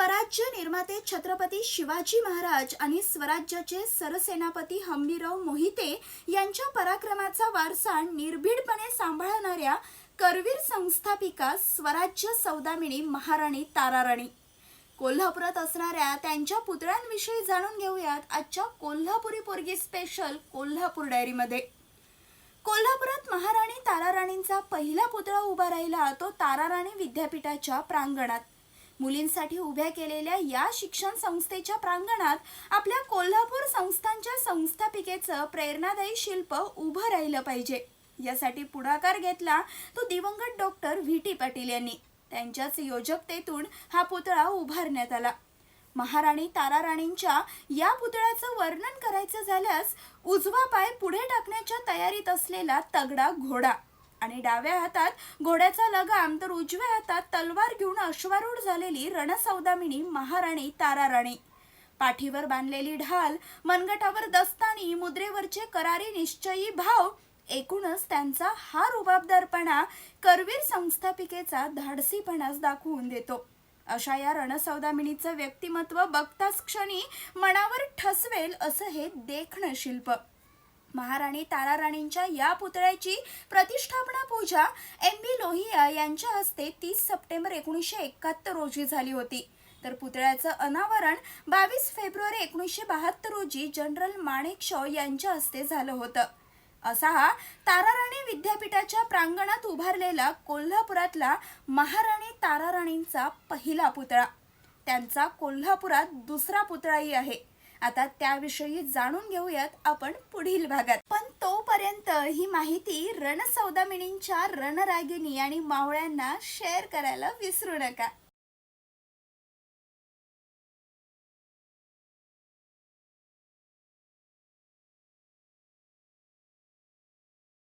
स्वराज्य निर्माते छत्रपती शिवाजी महाराज आणि स्वराज्याचे सरसेनापती हंबीराव मोहिते यांच्या पराक्रमाचा वारसा निर्भीडपणे सांभाळणाऱ्या करवीर संस्थापिका स्वराज्य सौदामिनी महाराणी ताराराणी. कोल्हापुरात असणाऱ्या त्यांच्या पुतळ्यांविषयी जाणून घेऊयात आजच्या कोल्हापुरी पोरगी स्पेशल कोल्हापूर डायरीमध्ये कोल्हापुरात महाराणी ताराराणींचा पहिला पुतळा उभा राहिला तो ताराराणी विद्यापीठाच्या प्रांगणात. मुलींसाठी उभ्या केलेल्या या शिक्षण संस्थेच्या प्रांगणात आपल्या कोल्हापूर संस्थांच्या संस्थापिकेचं प्रेरणादायी शिल्प उभं राहिलं पाहिजे. यासाठी पुढाकार घेतला तो दिवंगत डॉक्टर व्ही. टी. पाटील यांनी. त्यांच्याच योजकतेतून हा पुतळा उभारण्यात आला. महाराणी ताराराणींच्या या पुतळ्याचं वर्णन करायचं झाल्यास उजवा पाय पुढे टाकण्याच्या तयारीत असलेला तगडा घोडा आणि डाव्या हातात घोड्याचा लगाम तर उजव्या हातात तलवार घेऊन अश्वारूढ झालेली रणसौदामिनी महाराणी ताराराणी. पाठीवर बांधलेली ढाल मनगटावर दस्तानी मुद्रेवरचे करारी निश्चयी भाव एकूणच त्यांचा हा रुबाबदारपणा करवीर संस्थापिकेचा धाडसीपणाच दाखवून देतो. अशा या रणसौदामिनीचं व्यक्तिमत्व बघताच क्षणी मनावर ठसवेल असं हे देखणं शिल्प महाराणी ताराराणींच्या या पुतळ्याची प्रतिष्ठापना पूजा एम बी लोहिया यांच्या हस्ते तीस सप्टेंबर एकोणीसशे एकाहत्तर रोजी झाली होती. तर पुतळ्याचं अनावरण बावीस फेब्रुवारी एकोणीसशे बहात्तर रोजी जनरल माणेकशॉ यांच्या हस्ते झालं होतं. असा हा ताराराणी विद्यापीठाच्या प्रांगणात उभारलेला कोल्हापुरातला महाराणी ताराराणींचा पहिला पुतळा. त्यांचा कोल्हापुरात दुसरा पुतळाही आहे. आता त्याविषयी जाणून घेऊयात आपण पुढील भागात. पण तोपर्यंत ही माहिती रणसौदामिनींच्या रणरागिनी आणि मावळ्यांना शेअर करायला विसरू नका.